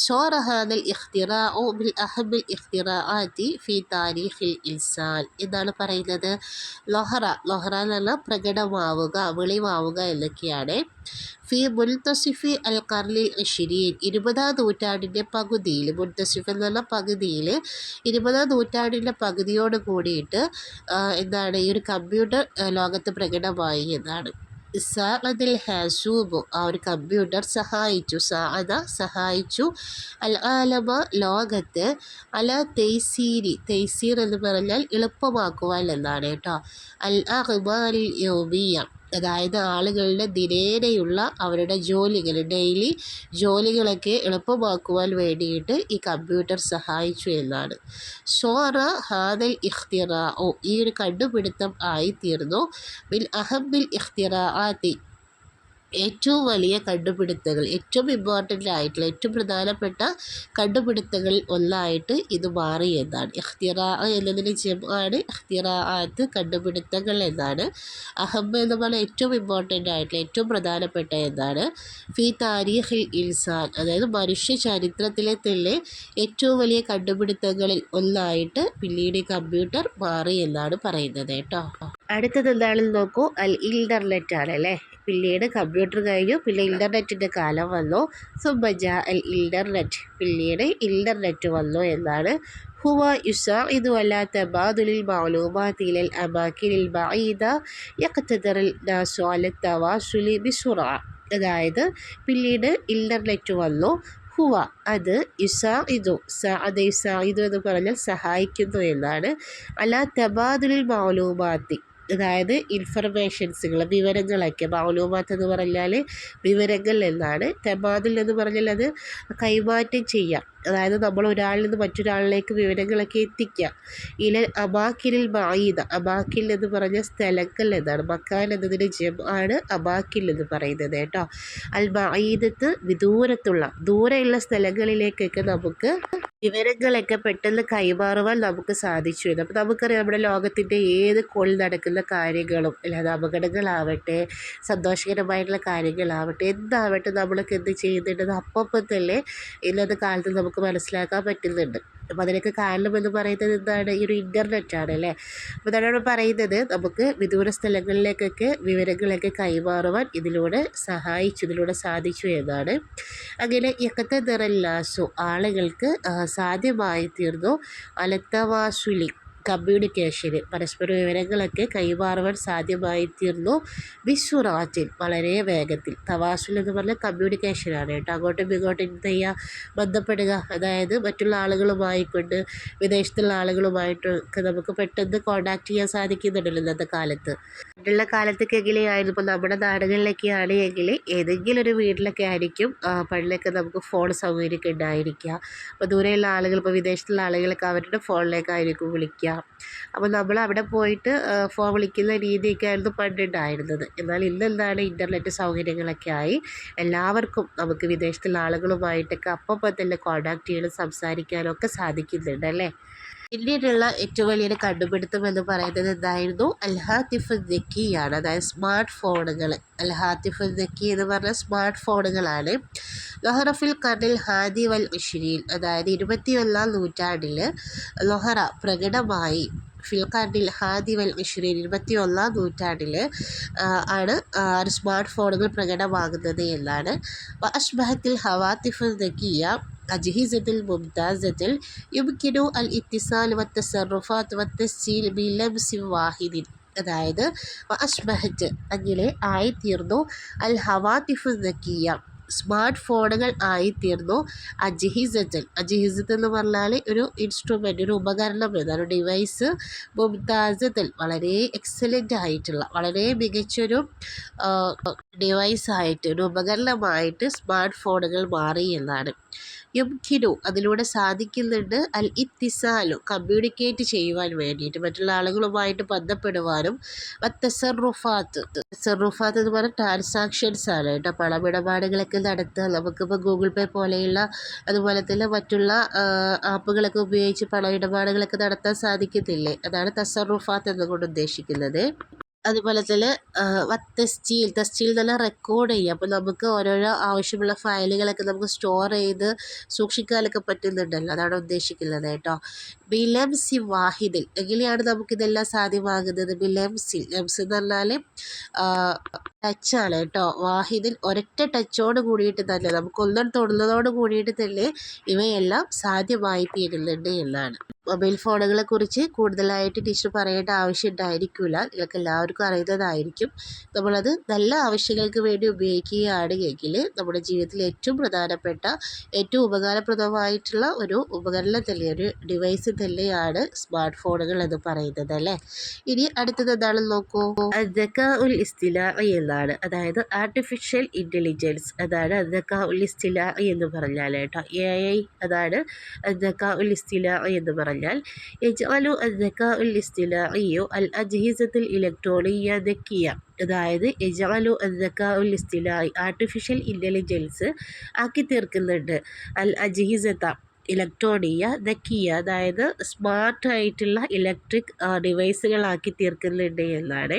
A: ഷോർ ഹാദൽ ഇഖ്തിറാ ബിൽ അഹബിൽ ആദി ഫി താരിഖിൽ ഇൻസാൻ എന്നാണ് പറയുന്നത് ലൊഹറ ലൊഹറ എന്ന് പറഞ്ഞാൽ പ്രകടമാവും ഉണ്ടാവുക വെളിവാവുക എന്നൊക്കെയാണ് ഫി മുൻതസിഫി അൽ കർലി ഷിരീൻ ഇരുപതാം നൂറ്റാണ്ടിൻ്റെ പകുതിയിൽ മുൻതസിഫ് എന്നുള്ള പകുതിയിൽ ഇരുപതാം നൂറ്റാണ്ടിൻ്റെ പകുതിയോട് കൂടിയിട്ട് എന്താണ് ഈ ഒരു കമ്പ്യൂട്ടർ ലോകത്ത് പ്രകടമായി എന്നാണ് സാഅദൽ ഹാസൂബ് ആ ഒരു കമ്പ്യൂട്ടർ സഹായിച്ചു സാഅദ സഹായിച്ചു അൽ ആലമ ലോകത്ത് അല തെയ്സീരി തെയ്സീർ എന്ന് പറഞ്ഞാൽ എളുപ്പമാക്കുവാൻ എന്നാണ് കേട്ടോ അൽ അഹ്മാൽ യോമിയ അതായത് ആളുകളുടെ ദിനേനയുള്ള അവരുടെ ജോലികൾ ഡെയിലി ജോലികളൊക്കെ എളുപ്പമാക്കുവാൻ വേണ്ടിയിട്ട് ഈ കമ്പ്യൂട്ടർ സഹായിച്ചു എന്നാണ് ഷോറ ഹാദൽ ഇഖ്തിറ ഓ ഈ ഒരു കണ്ടുപിടുത്തം ആയിത്തീർന്നു ബിൽ ബിൽ ഇഖ്തിറ തി ഏറ്റവും വലിയ കണ്ടുപിടുത്തങ്ങൾ ഏറ്റവും ഇമ്പോർട്ടൻ്റ് ആയിട്ടുള്ള ഏറ്റവും പ്രധാനപ്പെട്ട കണ്ടുപിടുത്തങ്ങളിൽ ഒന്നായിട്ട് ഇത് മാറി എന്നാണ് ഇഖ്തിറാ എന്നതിന് ജമാണ് ഇഖ്തിറാത്ത് കണ്ടുപിടുത്തങ്ങൾ എന്നാണ് അഹമ്മ എന്ന് പറഞ്ഞാൽ ഏറ്റവും ഇമ്പോർട്ടൻ്റ് ആയിട്ടുള്ള ഏറ്റവും പ്രധാനപ്പെട്ട എന്നാണ് ഫി താരിഖ് ഇൻസാൻ അതായത് മനുഷ്യ ചരിത്രത്തിലെ തന്നെ ഏറ്റവും വലിയ കണ്ടുപിടുത്തങ്ങളിൽ ഒന്നായിട്ട് പിന്നീട് കമ്പ്യൂട്ടർ മാറി എന്നാണ് പറയുന്നത് കേട്ടോ അടുത്തത് എന്താണെന്ന് നോക്കൂ അൽ ഇൻ്റർനെറ്റ് ആണ് അല്ലേ പിന്നീട് കമ്പ്യൂട്ടർ കഴിഞ്ഞു പിന്നെ ഇൻ്റർനെറ്റിൻ്റെ കാലം വന്നു സുബജ അൽ ഇൻ്റർനെറ്റ് പിന്നീട് ഇൻ്റർനെറ്റ് വന്നു എന്നാണ് ഹുവ യുസ ഇതുവല്ല തബാദുലിൽ മാലൂമാത്തിലൽ അബാക്കിലിൽ ബഈദ യക്തദറിൽ നാസു അല തവാസുലി ബിസുറ അതായത് പിന്നീട് ഇൻ്റർനെറ്റ് വന്നു ഹുവ അത് ഇസാഇദു സാദ് ഇതു എന്ന് പറഞ്ഞാൽ സഹായിക്കുന്നു എന്നാണ് അല്ലാത്ത ബാദുലിൽ മാലൂമാത്തി അതായത് ഇൻഫർമേഷൻസുകൾ വിവരങ്ങളൊക്കെ മൗലൂമാത്ത് എന്ന് പറഞ്ഞാൽ വിവരങ്ങൾ എന്നാണ് തെമാതിൽ എന്ന് പറഞ്ഞാൽ അത് കൈമാറ്റം ചെയ്യുക അതായത് നമ്മൾ ഒരാളിൽ നിന്ന് മറ്റൊരാളിലേക്ക് വിവരങ്ങളൊക്കെ എത്തിക്കുക ഇല അബാക്കിലിൽ മായിദ അബാക്കിൽ എന്ന് പറഞ്ഞ സ്ഥലങ്ങൾ എന്നാണ് മക്കാൻ എന്നതിൻ്റെ ജം ആണ് അബാക്കിൽ എന്ന് പറയുന്നത് കേട്ടോ അൽ മായിദത്ത് വിദൂരത്തുള്ള ദൂരെയുള്ള സ്ഥലങ്ങളിലേക്കൊക്കെ നമുക്ക് വിവരങ്ങളൊക്കെ പെട്ടെന്ന് കൈമാറുവാൻ നമുക്ക് സാധിച്ചു അപ്പോൾ നമുക്കറിയാം നമ്മുടെ ലോകത്തിൻ്റെ ഏത് കോളിൽ നടക്കുന്ന കാര്യങ്ങളും അല്ലാതെ അപകടങ്ങളാവട്ടെ സന്തോഷകരമായിട്ടുള്ള കാര്യങ്ങളാവട്ടെ എന്താവട്ടെ നമ്മളൊക്കെ എന്ത് ചെയ്യുന്നുണ്ടെന്ന് അപ്പം തന്നെ ഇന്നത്തെ കാലത്ത് നമുക്ക് നമുക്ക് മനസ്സിലാക്കാൻ പറ്റുന്നുണ്ട് അപ്പം അതിനൊക്കെ കാരണം എന്ന് പറയുന്നത് എന്താണ് ഈ ഒരു ആണ് അല്ലേ അപ്പോൾ അതാണ് പറയുന്നത് നമുക്ക് വിദൂര സ്ഥലങ്ങളിലേക്കൊക്കെ വിവരങ്ങളൊക്കെ കൈമാറുവാൻ ഇതിലൂടെ സഹായിച്ചു ഇതിലൂടെ സാധിച്ചു എന്നാണ് അങ്ങനെ യക്കത്തെ നിറല്ലാസു ആളുകൾക്ക് സാധ്യമായി തീർന്നു അലത്തവാസുലി കമ്മ്യൂണിക്കേഷന് പരസ്പര വിവരങ്ങളൊക്കെ കൈമാറുവാൻ സാധ്യമായിത്തീർന്നു വിസുറാറ്റിൽ വളരെ വേഗത്തിൽ തവാസുൽ എന്ന് പറഞ്ഞാൽ കമ്മ്യൂണിക്കേഷനാണ് കേട്ടോ അങ്ങോട്ടും ഇങ്ങോട്ടും എന്ത് ചെയ്യുക ബന്ധപ്പെടുക അതായത് മറ്റുള്ള ആളുകളുമായിക്കൊണ്ട് വിദേശത്തുള്ള ആളുകളുമായിട്ടൊക്കെ നമുക്ക് പെട്ടെന്ന് കോണ്ടാക്ട് ചെയ്യാൻ സാധിക്കുന്നുണ്ടല്ലോ ഇന്നത്തെ കാലത്ത് പണ്ടുള്ള കാലത്തൊക്കെ എങ്ങനെയായിരുന്നു ഇപ്പോൾ നമ്മുടെ നാടുകളിലൊക്കെ ആണെങ്കിൽ ഏതെങ്കിലും ഒരു വീട്ടിലൊക്കെ ആയിരിക്കും പണ്ടിലൊക്കെ നമുക്ക് ഫോൺ സൗകര്യമൊക്കെ ഉണ്ടായിരിക്കുക അപ്പോൾ ദൂരെയുള്ള ആളുകൾ ഇപ്പോൾ വിദേശത്തുള്ള ആളുകളൊക്കെ അവരുടെ ഫോണിലേക്കായിരിക്കും വിളിക്കുക അപ്പോൾ നമ്മൾ അവിടെ പോയിട്ട് ഫോൺ വിളിക്കുന്ന രീതിയൊക്കെ ആയിരുന്നു പണ്ടുണ്ടായിരുന്നത് എന്നാൽ ഇന്നെന്താണ് ഇൻ്റർനെറ്റ് സൗകര്യങ്ങളൊക്കെ ആയി എല്ലാവർക്കും നമുക്ക് വിദേശത്തുള്ള ആളുകളുമായിട്ടൊക്കെ അപ്പം തന്നെ കോൺടാക്റ്റ് സംസാരിക്കാനും സംസാരിക്കാനൊക്കെ സാധിക്കുന്നുണ്ട് അല്ലേ പിന്നീടുള്ള ഏറ്റവും വലിയൊരു കണ്ടുപിടുത്തം എന്ന് പറയുന്നത് എന്തായിരുന്നു അൽഹാത്തിഫ് ആണ് അതായത് സ്മാർട്ട് ഫോണുകൾ അൽഹാത്തിഫ് ദക്കി എന്ന് പറഞ്ഞ സ്മാർട്ട് ഫോണുകളാണ് ലൊഹറഫിൽ കണ്ണിൽ ഹാദി വൽ ഇഷിരിയിൽ അതായത് ഇരുപത്തിയൊന്നാം നൂറ്റാണ്ടിൽ ലൊഹറ പ്രകടമായി ഫിൽക്കാർഡിൽ ഹാദി വൽ ഇരുപത്തി ഒന്നാം നൂറ്റാണ്ടിൽ ആണ് സ്മാർട്ട് ഫോണുകൾ പ്രകടമാകുന്നത് എന്നാണ് അഷ്ബഹത്തിൽ ഹവാത്തിഫ് നക്കിയ أجهزة الممتازة يمكن الاتصال والتصرفات والتسجيل സെറുഫാത്ത് واحد അതായത് അഷ്മഹജ് അങ്ങനെ ആയിത്തീർന്നു അൽ ഹവാത്തിഫു നക്കിയ സ്മാർട്ട് ഫോണുകൾ ആയിത്തീർന്നു അജിഹിസജൻ അജിഹിസത്ത് എന്ന് പറഞ്ഞാൽ ഒരു ഇൻസ്ട്രുമെൻ്റ് ഒരു ഉപകരണം എന്നാണ് ഡിവൈസ് മുംതാസത്തിൽ വളരെ എക്സലൻ്റ് ആയിട്ടുള്ള വളരെ മികച്ചൊരു ഡിവൈസായിട്ട് ഒരു ഉപകരണമായിട്ട് സ്മാർട്ട് ഫോണുകൾ മാറി എന്നാണ് യുംഖിനു അതിലൂടെ സാധിക്കുന്നുണ്ട് അൽ ഇത്തിസാലു കമ്മ്യൂണിക്കേറ്റ് ചെയ്യുവാൻ വേണ്ടിയിട്ട് മറ്റുള്ള ആളുകളുമായിട്ട് ബന്ധപ്പെടുവാനും തെസറുഫാത്ത് തെസറുഫാത്ത് എന്ന് പറഞ്ഞാൽ ട്രാൻസാക്ഷൻസ് ആണ് കേട്ടോ പണമിടപാടുകളൊക്കെ നടത്തുക നമുക്കിപ്പോൾ ഗൂഗിൾ പേ പോലെയുള്ള അതുപോലെ തന്നെ മറ്റുള്ള ആപ്പുകളൊക്കെ ഉപയോഗിച്ച് പണമിടപാടുകളൊക്കെ നടത്താൻ സാധിക്കത്തില്ലേ അതാണ് തസറുഫാത്ത് എന്നുകൊണ്ട് ഉദ്ദേശിക്കുന്നത് അതുപോലെ തന്നെ വത്തസ്റ്റിയിൽ തസ്റ്റിയിൽ തന്നെ റെക്കോർഡ് ചെയ്യുക അപ്പോൾ നമുക്ക് ഓരോരോ ആവശ്യമുള്ള ഫയലുകളൊക്കെ നമുക്ക് സ്റ്റോർ ചെയ്ത് സൂക്ഷിക്കാനൊക്കെ പറ്റുന്നുണ്ടല്ലോ അതാണ് ഉദ്ദേശിക്കുന്നത് കേട്ടോ ബിലംസി വാഹിദിൽ എങ്ങനെയാണ് നമുക്കിതെല്ലാം സാധ്യമാകുന്നത് ബിലംസി ലംസ് എന്ന് പറഞ്ഞാൽ ടച്ചാണ് കേട്ടോ വാഹിദിൽ ഒരൊറ്റ ടച്ചോട് കൂടിയിട്ട് തന്നെ നമുക്കൊന്നും തൊടുന്നതോട് കൂടിയിട്ട് തന്നെ ഇവയെല്ലാം സാധ്യമായി തീരുന്നുണ്ട് എന്നാണ് മൊബൈൽ ഫോണുകളെ കുറിച്ച് കൂടുതലായിട്ട് ടീച്ചർ പറയേണ്ട ആവശ്യം ഉണ്ടായിരിക്കില്ല നിങ്ങൾക്ക് എല്ലാവർക്കും അറിയുന്നതായിരിക്കും നമ്മളത് നല്ല ആവശ്യങ്ങൾക്ക് വേണ്ടി എങ്കിൽ നമ്മുടെ ജീവിതത്തിൽ ഏറ്റവും പ്രധാനപ്പെട്ട ഏറ്റവും ഉപകാരപ്രദമായിട്ടുള്ള ഒരു ഉപകരണം തന്നെ ഒരു ഡിവൈസ് തന്നെയാണ് സ്മാർട്ട് ഫോണുകൾ എന്ന് പറയുന്നത് അല്ലേ ഇനി അടുത്തത് എന്താണെന്ന് നോക്കൂ അതൊക്കെ ഒരു ഇസ്തില എന്നാണ് എന്നുള്ളതാണ് അതായത് ആർട്ടിഫിഷ്യൽ ഇൻ്റലിജൻസ് അതാണ് അന്നക്കാവുലിസ്തില എന്ന് പറഞ്ഞാൽ കേട്ടോ എ ഐ അതാണ് അന്നക്കാവുലിസ്തില എന്ന് പറഞ്ഞാൽ യജാലു അയ്യോ അൽ അജീസത്തിൽ ഇലക്ട്രോണിയ നക്കിയ അതായത് യജാലു അന്നക്കാവുലിസ്തില ആർട്ടിഫിഷ്യൽ ഇൻ്റലിജൻസ് ആക്കി തീർക്കുന്നുണ്ട് അൽ അജ്ഹിസത്ത ഇലക്ട്രോണിയ ദക്കിയ അതായത് സ്മാർട്ടായിട്ടുള്ള ഇലക്ട്രിക് ഡിവൈസുകളാക്കി തീർക്കുന്നുണ്ട് എന്നാണ്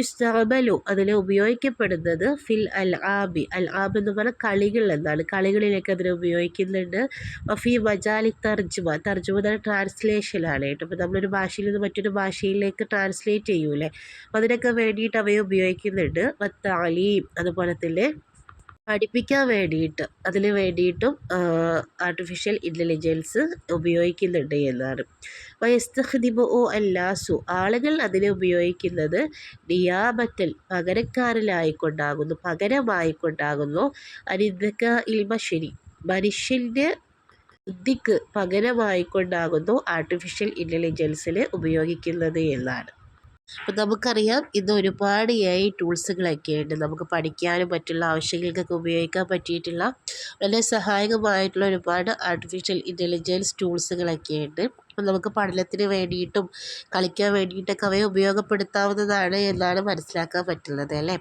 A: ഇസ്തബലു അതിൽ ഉപയോഗിക്കപ്പെടുന്നത് ഫിൽ അൽ ആബി അൽ ആബ് എന്ന് പറഞ്ഞാൽ കളികൾ എന്നാണ് കളികളിലേക്ക് അതിനെ ഉപയോഗിക്കുന്നുണ്ട് ഫി മജാലി തർജ്ജമ തർജ്ജമ എന്ന് പറഞ്ഞാൽ ട്രാൻസ്ലേഷനാണ് കേട്ടോ അപ്പോൾ നമ്മളൊരു ഭാഷയിൽ നിന്ന് മറ്റൊരു ഭാഷയിലേക്ക് ട്രാൻസ്ലേറ്റ് ചെയ്യൂലേ അതിനൊക്കെ വേണ്ടിയിട്ട് അവയെ ഉപയോഗിക്കുന്നുണ്ട് വത്താലീം അതുപോലെ തന്നെ പഠിപ്പിക്കാൻ വേണ്ടിയിട്ട് അതിന് വേണ്ടിയിട്ടും ആർട്ടിഫിഷ്യൽ ഇൻ്റലിജൻസ് ഉപയോഗിക്കുന്നുണ്ട് എന്നാണ് വയസ്തഹദിമോ അല്ലാസു ആളുകൾ അതിനെ ഉപയോഗിക്കുന്നത് നിയാമത്തൽ പകരക്കാരനായിക്കൊണ്ടാകുന്നു പകരമായിക്കൊണ്ടാകുന്നു അനിന്ദക്ക ഇൽമശരി മനുഷ്യൻ്റെ ബുദ്ധിക്ക് പകരമായിക്കൊണ്ടാകുന്നു ആർട്ടിഫിഷ്യൽ ഇൻ്റലിജൻസിനെ ഉപയോഗിക്കുന്നത് എന്നാണ് അപ്പം നമുക്കറിയാം ഇന്ന് ഒരുപാട് എ ഐ ടൂൾസുകളൊക്കെയുണ്ട് ഉണ്ട് നമുക്ക് പഠിക്കാനും പറ്റുള്ള ആവശ്യങ്ങൾക്കൊക്കെ ഉപയോഗിക്കാൻ പറ്റിയിട്ടുള്ള വളരെ സഹായകമായിട്ടുള്ള ഒരുപാട് ആർട്ടിഫിഷ്യൽ ഇൻ്റലിജൻസ് ടൂൾസുകളൊക്കെയുണ്ട് ഉണ്ട് അപ്പം നമുക്ക് പഠനത്തിന് വേണ്ടിയിട്ടും കളിക്കാൻ വേണ്ടിയിട്ടൊക്കെ അവയെ ഉപയോഗപ്പെടുത്താവുന്നതാണ് എന്നാണ് മനസ്സിലാക്കാൻ പറ്റുന്നത് അല്ലേ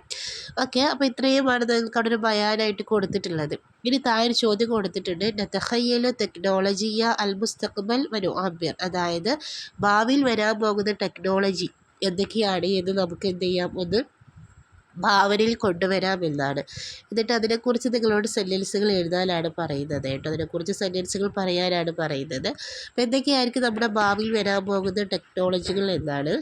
A: ഓക്കെ അപ്പോൾ ഇത്രയുമാണ് നിങ്ങൾക്ക് അവിടെ ഒരു ബയാനായിട്ട് കൊടുത്തിട്ടുള്ളത് ഇനി താഴെ ചോദ്യം കൊടുത്തിട്ടുണ്ട് നത്തഹയ്യലു ടെക്നോളജിയ അൽ മുസ്തഖ്ബൽ വനു ആബിയർ അതായത് ഭാവിയിൽ വരാൻ പോകുന്ന ടെക്നോളജി എന്തൊക്കെയാണ് എന്ന് നമുക്ക് എന്ത് ചെയ്യാം ഒന്ന് ഭാവനയിൽ കൊണ്ടുവരാമെന്നാണ് എന്നിട്ട് അതിനെക്കുറിച്ച് നിങ്ങളോട് സെൻറ്റൻസുകൾ എഴുതാനാണ് പറയുന്നത് കേട്ടോ അതിനെക്കുറിച്ച് സെൻറ്റൻസുകൾ പറയാനാണ് പറയുന്നത് അപ്പോൾ എന്തൊക്കെയായിരിക്കും നമ്മുടെ ഭാവിയിൽ വരാൻ പോകുന്ന ടെക്നോളജികൾ എന്നാണ്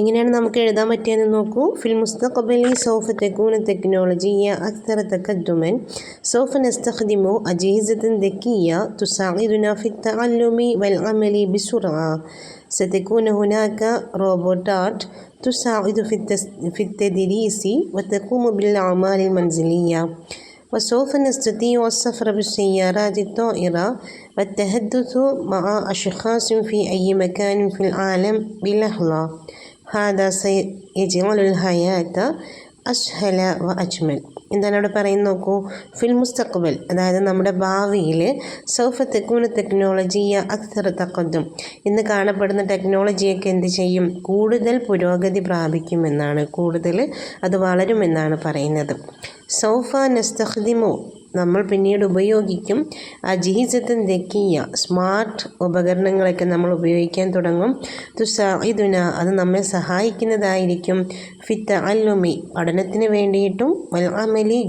A: എങ്ങനെയാണ് നമുക്ക് എഴുതാൻ പറ്റിയതെന്ന് നോക്കൂ ഫിൽ മുസ്തഖബലി സോഫ് തെക്കൂന ടെക്നോളജി അക്തർ തക്കദ്ദുമൻ സോഫ് നസ്തഖ്ദിമു അജീസത്തൻ ദക്കിയ തുസാഖിദുന ഫി തഅല്ലുമി വൽ അമലി ബിസുറ ستكون تساعد في, التس... في التدريس وتقوم بالأعمال المنزلية وسوف نستطيع السفر بالسيارات الطائرة والتحدث مع أشخاص في أي مكان في العالم بلحظة هذا سيجعل الحياة أسهل وأجمل എന്താണ് അവിടെ പറയുന്നത് നോക്കൂ ഫിൽ മുസ്തഖ്ബൽ അതായത് നമ്മുടെ ഭാവിയിൽ സൗഫ തെക്കൂന ടെക്നോളജി അക്സർ തക്കദ്ദും ഇന്ന് കാണപ്പെടുന്ന ടെക്നോളജിയൊക്കെ എന്ത് ചെയ്യും കൂടുതൽ പുരോഗതി പ്രാപിക്കുമെന്നാണ് കൂടുതൽ അത് വളരുമെന്നാണ് പറയുന്നത് സൗഫ നസ്തഹിമോ നമ്മൾ പിന്നീട് ഉപയോഗിക്കും അജീസത്തൻ തെക്കിയ സ്മാർട്ട് ഉപകരണങ്ങളൊക്കെ നമ്മൾ ഉപയോഗിക്കാൻ തുടങ്ങും ഇതുന അത് നമ്മെ സഹായിക്കുന്നതായിരിക്കും ഫിത്ത അല്ലുമി പഠനത്തിന് വേണ്ടിയിട്ടും വൽ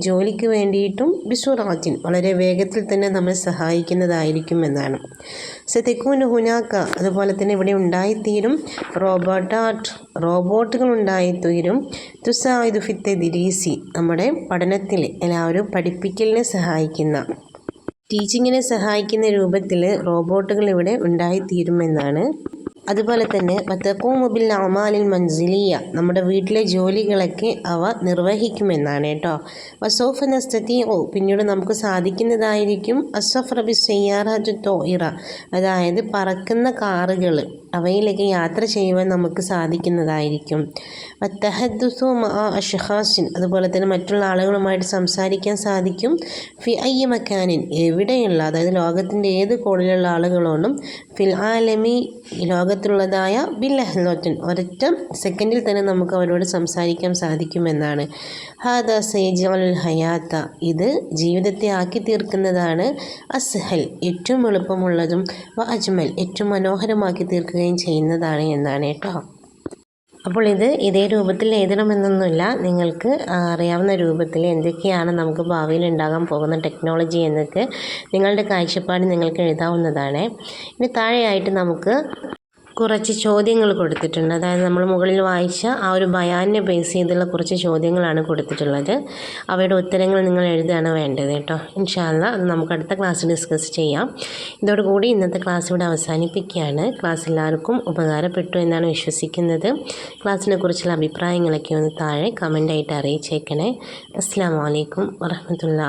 A: ജോലിക്ക് വേണ്ടിയിട്ടും ബിസുറാജിൻ വളരെ വേഗത്തിൽ തന്നെ നമ്മെ സഹായിക്കുന്നതായിരിക്കും എന്നാണ് സത്യക്കൂന് ഹുനാക്ക അതുപോലെ തന്നെ ഇവിടെ ഉണ്ടായിത്തീരും റോബോട്ട് ആർട്ട് റോബോട്ടുകൾ ഉണ്ടായിത്തീരും തുസായുദ് ഫിത്തെ ദിരീസി നമ്മുടെ പഠനത്തിൽ എല്ലാവരും പഠിപ്പിക്കലിനെ സഹായിക്കുന്ന ടീച്ചിങ്ങിനെ സഹായിക്കുന്ന രൂപത്തിൽ റോബോട്ടുകൾ ഇവിടെ ഉണ്ടായിത്തീരുമെന്നാണ് അതുപോലെ തന്നെ വത്തക്കൂമുബിൽ അമാലിൽ മൻസിലിയ നമ്മുടെ വീട്ടിലെ ജോലികളൊക്കെ അവ നിർവഹിക്കുമെന്നാണ് കേട്ടോ വസോഫ നസ്തത്തി ഓ പിന്നീട് നമുക്ക് സാധിക്കുന്നതായിരിക്കും അസഫ് റബി സയ്യാറ തോയിറ അതായത് പറക്കുന്ന കാറുകൾ അവയിലേക്ക് യാത്ര ചെയ്യുവാൻ നമുക്ക് സാധിക്കുന്നതായിരിക്കും വത്തഹദ്സും അഷഹാസിൻ അതുപോലെ തന്നെ മറ്റുള്ള ആളുകളുമായിട്ട് സംസാരിക്കാൻ സാധിക്കും ഫി അയ്യ മക്കാനിൻ എവിടെയുള്ള അതായത് ലോകത്തിൻ്റെ ഏത് കോണിലുള്ള ആളുകളോടും ഫിൽ ആലമി ലോകത്തിലുള്ളതായ ബിൽ അഹ്ലോറ്റൻ ഒരൊറ്റ സെക്കൻഡിൽ തന്നെ നമുക്ക് അവരോട് സംസാരിക്കാൻ സാധിക്കുമെന്നാണ് ഹാദ സേജ് അൽ ഹയാത്ത ഇത് ജീവിതത്തെ ആക്കി തീർക്കുന്നതാണ് അസ്ഹൽ ഏറ്റവും എളുപ്പമുള്ളതും വ അജ്മൽ ഏറ്റവും മനോഹരമാക്കി തീർക്കുക കൊടുക്കുകയും ചെയ്യുന്നതാണ് എന്നാണ് കേട്ടോ അപ്പോൾ ഇത് ഇതേ രൂപത്തിൽ എഴുതണമെന്നൊന്നുമില്ല നിങ്ങൾക്ക് അറിയാവുന്ന രൂപത്തിൽ എന്തൊക്കെയാണ് നമുക്ക് ഭാവിയിൽ ഉണ്ടാകാൻ പോകുന്ന ടെക്നോളജി എന്നൊക്കെ നിങ്ങളുടെ കാഴ്ചപ്പാട് നിങ്ങൾക്ക് എഴുതാവുന്നതാണ് ഇനി താഴെയായിട്ട് നമുക്ക് കുറച്ച് ചോദ്യങ്ങൾ കൊടുത്തിട്ടുണ്ട് അതായത് നമ്മൾ മുകളിൽ വായിച്ച ആ ഒരു ബയാനിനെ ബേസ് ചെയ്തുള്ള കുറച്ച് ചോദ്യങ്ങളാണ് കൊടുത്തിട്ടുള്ളത് അവയുടെ ഉത്തരങ്ങൾ നിങ്ങൾ എഴുതുകയാണ് വേണ്ടത് കേട്ടോ ഇൻഷാല്ല അത് നമുക്ക് അടുത്ത ക്ലാസ്സിൽ ഡിസ്കസ് ചെയ്യാം ഇതോടുകൂടി ഇന്നത്തെ ക്ലാസ് ഇവിടെ അവസാനിപ്പിക്കുകയാണ് ക്ലാസ് എല്ലാവർക്കും ഉപകാരപ്പെട്ടു എന്നാണ് വിശ്വസിക്കുന്നത് ക്ലാസ്സിനെ കുറിച്ചുള്ള അഭിപ്രായങ്ങളൊക്കെ ഒന്ന് താഴെ കമൻ്റായിട്ട് അറിയിച്ചേക്കണേ അസ്സാം വലൈക്കും വറഹമത്തുള്ള